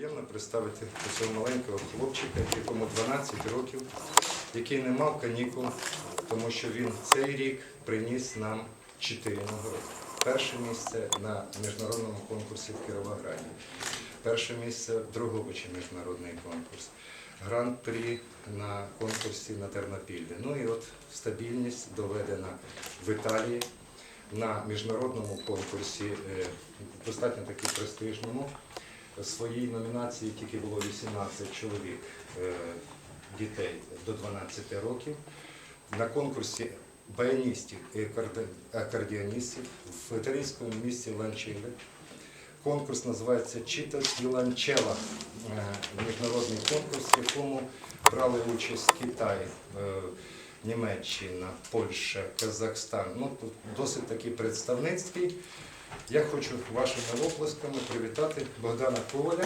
Приємно представити цього маленького хлопчика, якому 12 років, який не мав канікул, тому що він цей рік приніс нам 4 нагороди. Перше місце на міжнародному конкурсі в Кіровограді, перше місце в Дрогобичі міжнародний конкурс, гран-прі на конкурсі на Тернопіллі. Ну і от стабільність доведена в Італії на міжнародному конкурсі, е, достатньо таки престижному. Своїй номінації тільки було 18 чоловік е, дітей до 12 років. На конкурсі баяністів і акордеоністів в італійському місті Ланчеле. Конкурс називається Читас Віланчела, міжнародний конкурс, в якому брали участь Китай, е, Німеччина, Польща, Казахстан. Ну, досить такий представницький. Я хочу вашими оплесками привітати Богдана Коваля.